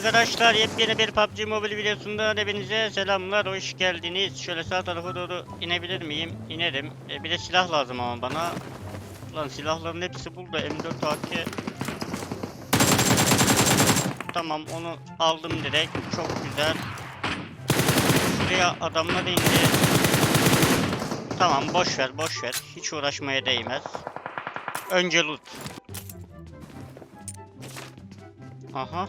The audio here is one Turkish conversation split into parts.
Arkadaşlar yepyeni bir PUBG Mobile videosundan hepinize selamlar, hoş geldiniz. Şöyle sağ tarafa doğru inebilir miyim? İnerim. E, bir de silah lazım ama bana. Lan silahların hepsi burada. M4 AK. Tamam onu aldım direkt. Çok güzel. Şuraya adamlar indi. Tamam boş ver boş ver. Hiç uğraşmaya değmez. Önce loot. Aha.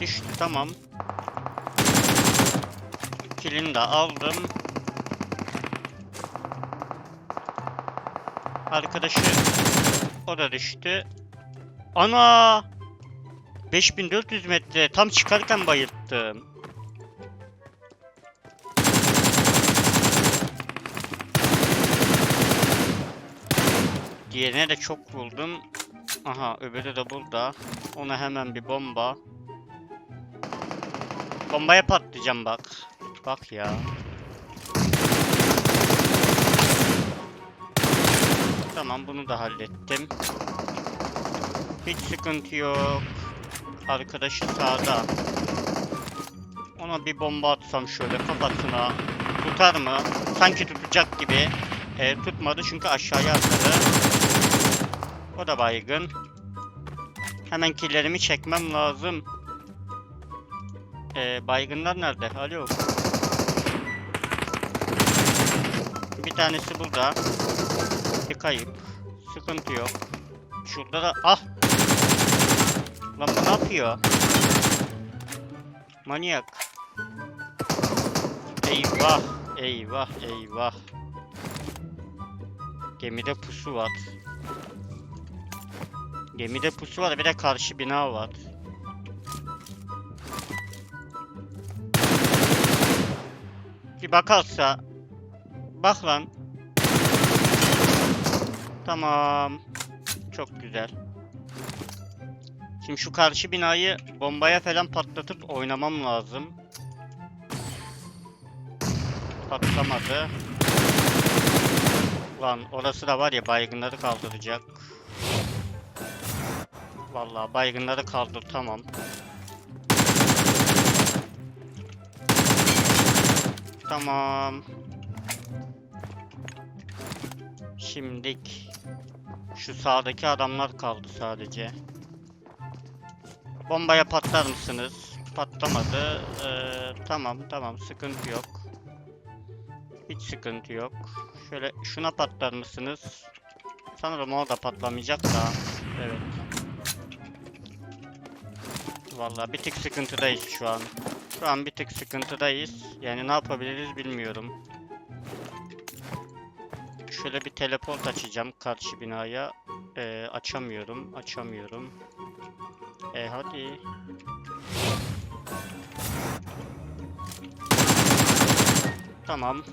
Düştü tamam. Kilini de aldım. Arkadaşı o da düştü. Ana! 5400 metre tam çıkarken bayılttım. Diğerine de çok vurdum. Aha öbürü de burada. Ona hemen bir bomba. Bombaya patlayacağım bak. Bak ya. Tamam bunu da hallettim. Hiç sıkıntı yok. Arkadaşı sağda. Ona bir bomba atsam şöyle kafasına. Tutar mı? Sanki tutacak gibi. E, tutmadı çünkü aşağıya atladı. O da baygın. Hemen killerimi çekmem lazım. Ee, baygınlar nerede? Alo. Bir tanesi burada. Bir kayıp. Sıkıntı yok. Şurada da... Ah! Lan bu ne yapıyor? Manyak. Eyvah! Eyvah! Eyvah! Gemide pusu var. Gemide pusu var bir de karşı bina var. Bir bakarsa. Bak lan. Tamam. Çok güzel. Şimdi şu karşı binayı bombaya falan patlatıp oynamam lazım. Patlamadı. Lan orası da var ya baygınları kaldıracak. Vallahi baygınları kaldır tamam. Tamam. Şimdik şu sağdaki adamlar kaldı sadece. Bombaya patlar mısınız? Patlamadı. Ee, tamam tamam sıkıntı yok. Hiç sıkıntı yok. Şöyle şuna patlar mısınız? Sanırım o da patlamayacak da. Evet. Vallahi bir tık sıkıntıdayız şu an. Şu an bir tık sıkıntıdayız. Yani ne yapabiliriz bilmiyorum. Şöyle bir teleport açacağım karşı binaya. Ee, açamıyorum, açamıyorum. E hadi. Tamam.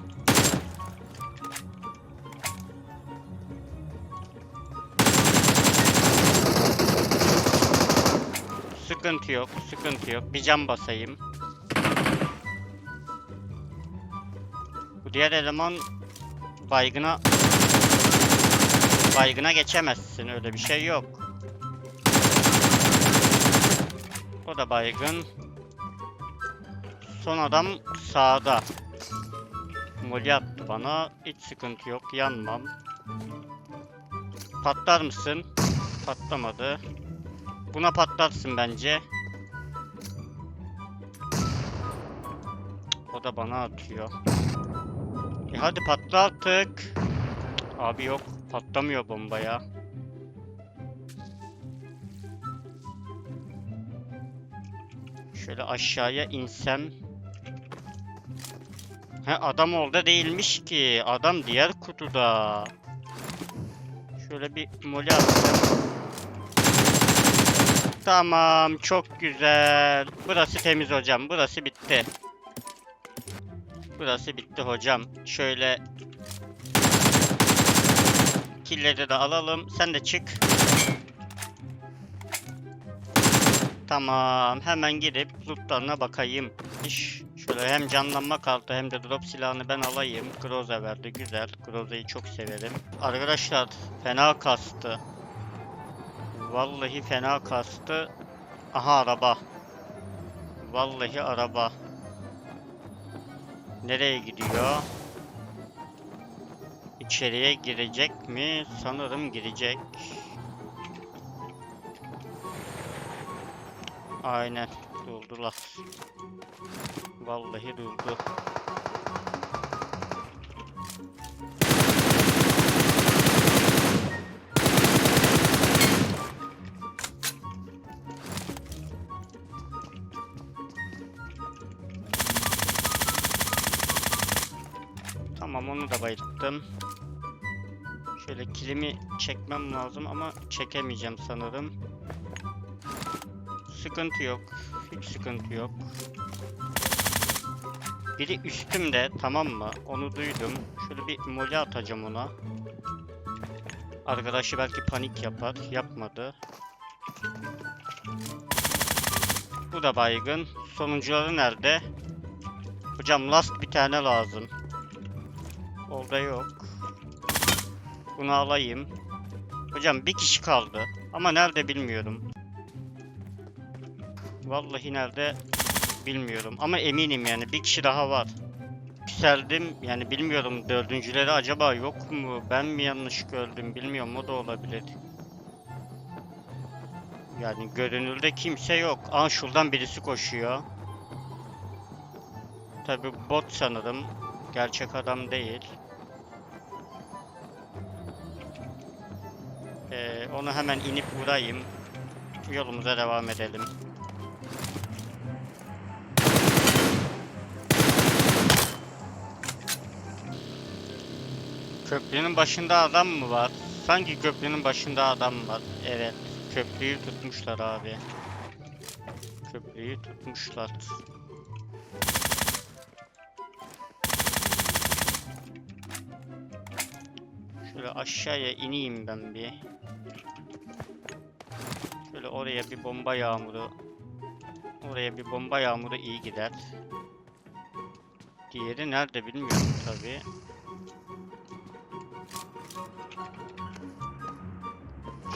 Sıkıntı yok, sıkıntı yok. Bir cam basayım. Diğer eleman baygına baygına geçemezsin öyle bir şey yok. O da baygın. Son adam sağda. Molly attı bana. Hiç sıkıntı yok. Yanmam. Patlar mısın? Patlamadı. Buna patlarsın bence. O da bana atıyor. Hadi patla artık. Abi yok. Patlamıyor bomba ya. Şöyle aşağıya insem. He adam orada değilmiş ki. Adam diğer kutuda. Şöyle bir moli attım. Tamam çok güzel. Burası temiz hocam. Burası bitti. Burası bitti hocam. Şöyle killeri de alalım. Sen de çık. Tamam. Hemen gidip lootlarına bakayım. İş. Şöyle hem canlanma kartı hem de drop silahını ben alayım. Groza verdi. Güzel. Groza'yı çok severim. Arkadaşlar fena kastı. Vallahi fena kastı. Aha araba. Vallahi araba. Nereye gidiyor? İçeriye girecek mi? Sanırım girecek. Aynen durdular. Vallahi durdu. Onu da bayılttım. Şöyle kilimi çekmem lazım ama çekemeyeceğim sanırım. Sıkıntı yok. Hiç sıkıntı yok. Biri üstümde tamam mı? Onu duydum. Şöyle bir mole atacağım ona. Arkadaşı belki panik yapar. Yapmadı. Bu da baygın. Sonuncuları nerede? Hocam last bir tane lazım. Orada yok. Bunu alayım. Hocam bir kişi kaldı. Ama nerede bilmiyorum. Vallahi nerede bilmiyorum. Ama eminim yani bir kişi daha var. Yükseldim yani bilmiyorum dördüncüleri acaba yok mu? Ben mi yanlış gördüm bilmiyorum o da olabilir. Yani görünürde kimse yok. Aa şuradan birisi koşuyor. Tabi bot sanırım. Gerçek adam değil. Ee, onu hemen inip vurayım. Yolumuza devam edelim. Köprünün başında adam mı var? Sanki köprünün başında adam var. Evet. Köprüyü tutmuşlar abi. Köprüyü tutmuşlar. Aşağıya ineyim ben bir. Şöyle oraya bir bomba yağmuru. Oraya bir bomba yağmuru iyi gider. Diğeri nerede bilmiyorum tabi.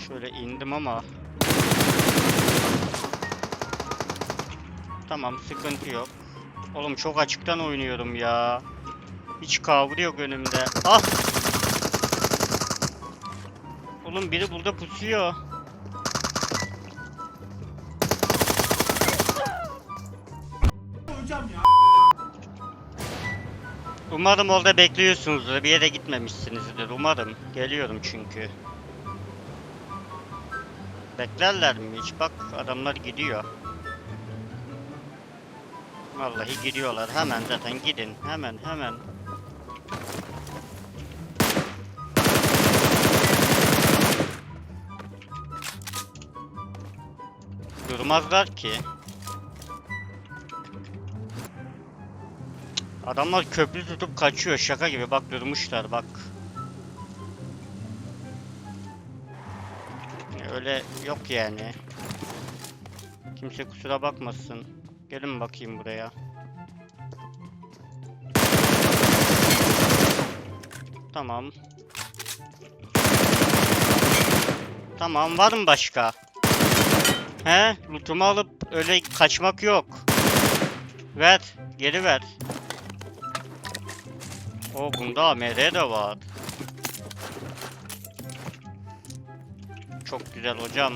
Şöyle indim ama. Tamam sıkıntı yok. Oğlum çok açıktan oynuyorum ya. Hiç kavru yok önümde. Ah! Oğlum biri burada pusuyor. Umarım orada bekliyorsunuzdur. Bir yere gitmemişsinizdir. Umarım. Geliyorum çünkü. Beklerler mi hiç? Bak adamlar gidiyor. Vallahi gidiyorlar. Hemen zaten gidin. Hemen hemen. Durmazlar ki. Adamlar köprü tutup kaçıyor şaka gibi bak durmuşlar bak. Öyle yok yani. Kimse kusura bakmasın. Gelin bakayım buraya. Tamam. Tamam var mı başka? He? Lootumu alıp öyle kaçmak yok. Ver. Geri ver. O bunda AMR de var. Çok güzel hocam.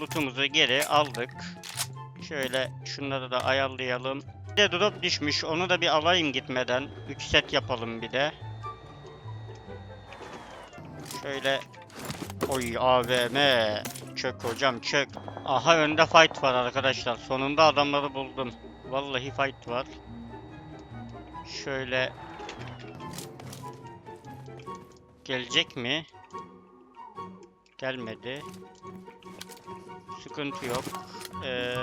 Lootumuzu geri aldık. Şöyle şunları da ayarlayalım. Bir de drop düşmüş. Onu da bir alayım gitmeden. 3 set yapalım bir de. Şöyle Oy AVM. Çök hocam çök. Aha önde fight var arkadaşlar. Sonunda adamları buldum. Vallahi fight var. Şöyle Gelecek mi? Gelmedi. Sıkıntı yok. Ee,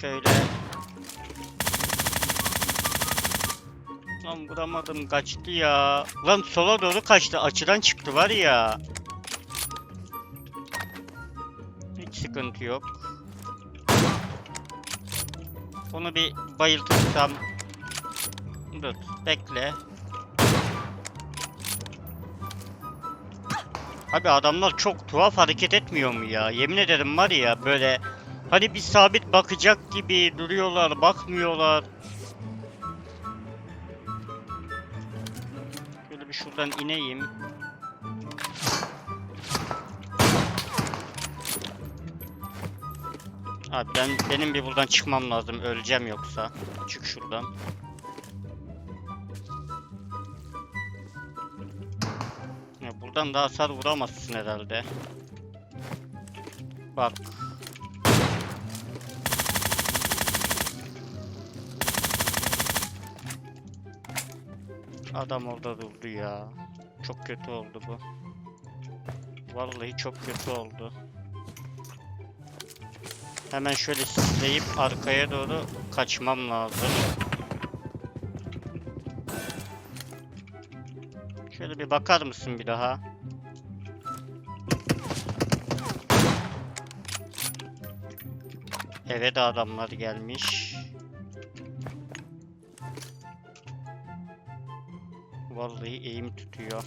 şöyle Lan vuramadım kaçtı ya. Lan sola doğru kaçtı. Açıdan çıktı var ya. Sıkıntı yok. Onu bir bayıltırsam. Dur bekle. Abi adamlar çok tuhaf hareket etmiyor mu ya? Yemin ederim var ya böyle hani bir sabit bakacak gibi duruyorlar, bakmıyorlar. Şöyle bir şuradan ineyim. Abi ben benim bir buradan çıkmam lazım. Öleceğim yoksa. Çık şuradan. Ya buradan daha hasar vuramazsın herhalde. Bak. Adam orada durdu ya. Çok kötü oldu bu. Vallahi çok kötü oldu. Hemen şöyle sisleyip arkaya doğru kaçmam lazım. Şöyle bir bakar mısın bir daha? Eve de adamlar gelmiş. Vallahi eğim tutuyor.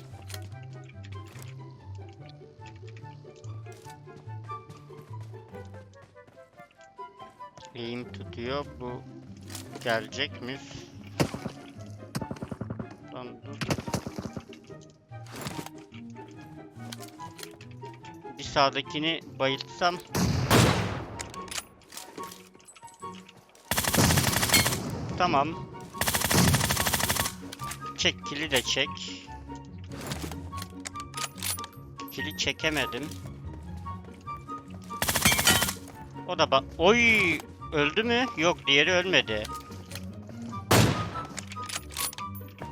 Eğim tutuyor. Bu gelecek mi? Lan dur. Bir sağdakini bayıltsam. Tamam. Çek kili de çek. Kili çekemedim. O da bak. Oy! Öldü mü? Yok, diğeri ölmedi.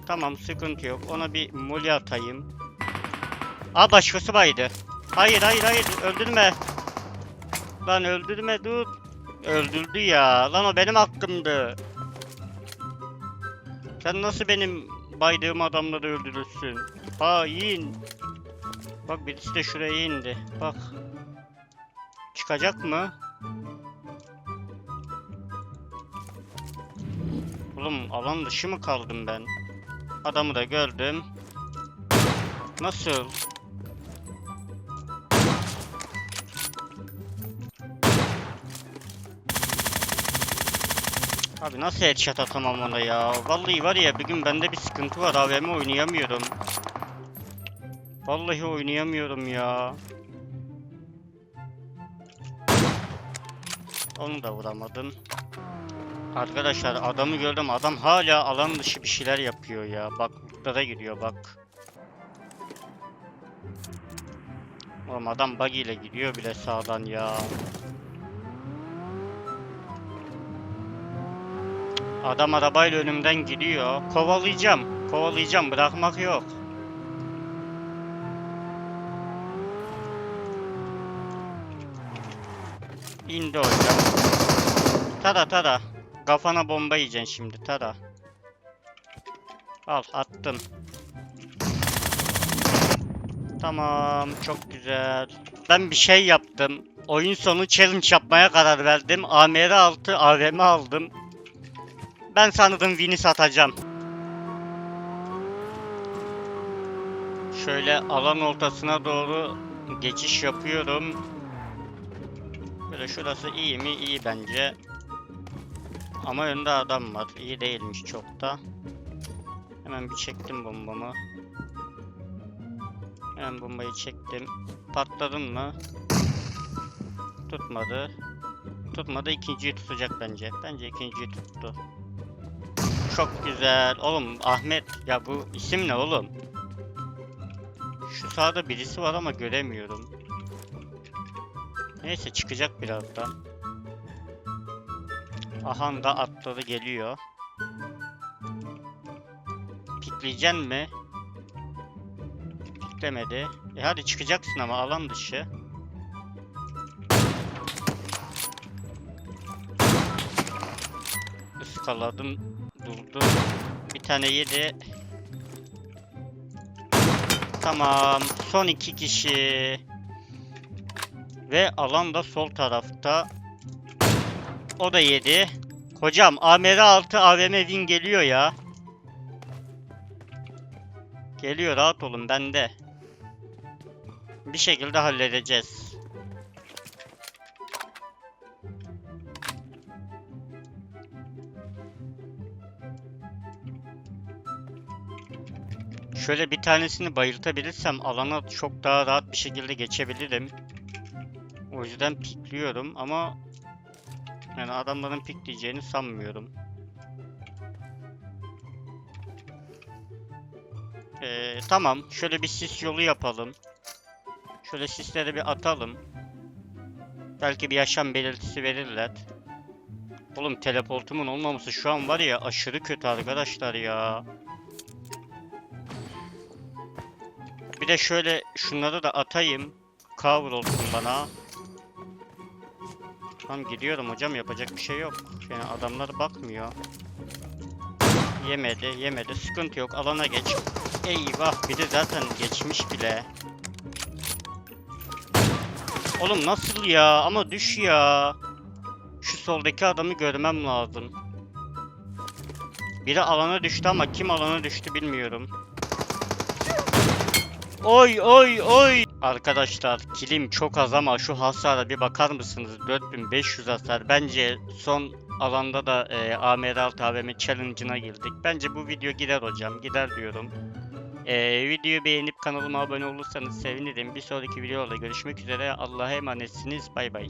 Tamam, sıkıntı yok. Ona bir moli atayım. Aa başkası baydı. Hayır, hayır, hayır. Öldürme. Lan öldürme, dur. Öldürdü ya. Lan o benim hakkımdı. Sen nasıl benim baydığım adamları öldürürsün? Hain. Bak birisi de şuraya indi. Bak. Çıkacak mı? Oğlum alan dışı mı kaldım ben? Adamı da gördüm. Nasıl? Abi nasıl headshot atamam ona ya? Vallahi var ya bir gün bende bir sıkıntı var. AVM oynayamıyorum. Vallahi oynayamıyorum ya. Onu da vuramadım. Arkadaşlar adamı gördüm. Adam hala alan dışı bir şeyler yapıyor ya. Bak burada da gidiyor bak. Oğlum adam buggy ile gidiyor bile sağdan ya. Adam arabayla önümden gidiyor. Kovalayacağım. Kovalayacağım. Bırakmak yok. İndi hocam. Tada tada. Kafana bomba yiyeceksin şimdi tada. Al attım. Tamam çok güzel. Ben bir şey yaptım. Oyun sonu challenge yapmaya karar verdim. AMR 6 AVM aldım. Ben sanırım win'i satacağım. Şöyle alan ortasına doğru geçiş yapıyorum. Böyle şurası iyi mi? İyi bence. Ama önde adam var. İyi değilmiş çok da. Hemen bir çektim bombamı. Hemen bombayı çektim. Patladın mı? Tutmadı. Tutmadı. ikinciyi tutacak bence. Bence ikinciyi tuttu. Çok güzel. Oğlum Ahmet. Ya bu isim ne oğlum? Şu sağda birisi var ama göremiyorum. Neyse çıkacak birazdan. Ahan da atladı geliyor. Pikleyeceksin mi? Piklemedi. E hadi çıkacaksın ama alan dışı. Iskaladım. Durdu. Bir tane yedi. Tamam. Son iki kişi. Ve alan da sol tarafta. O da yedi. Hocam AMR 6 AVM win geliyor ya. Geliyor rahat olun bende. Bir şekilde halledeceğiz. Şöyle bir tanesini bayıltabilirsem alana çok daha rahat bir şekilde geçebilirim. O yüzden pikliyorum ama yani adamların pikleyeceğini sanmıyorum. Ee, tamam. Şöyle bir sis yolu yapalım. Şöyle sisleri bir atalım. Belki bir yaşam belirtisi verirler. Oğlum teleportumun olmaması şu an var ya aşırı kötü arkadaşlar ya. Bir de şöyle şunları da atayım. Cover olsun bana. Tamam gidiyorum hocam yapacak bir şey yok. Yani adamlar bakmıyor. Yemedi yemedi sıkıntı yok alana geç. Eyvah biri zaten geçmiş bile. Oğlum nasıl ya ama düş ya. Şu soldaki adamı görmem lazım. Biri alana düştü ama kim alana düştü bilmiyorum. Oy oy oy. Arkadaşlar kilim çok az ama şu hasara bir bakar mısınız? 4500 hasar. Bence son alanda da e, AMR6 AVM challenge'ına girdik. Bence bu video gider hocam. Gider diyorum. E, videoyu beğenip kanalıma abone olursanız sevinirim. Bir sonraki videoda görüşmek üzere. Allah'a emanetsiniz. Bay bay.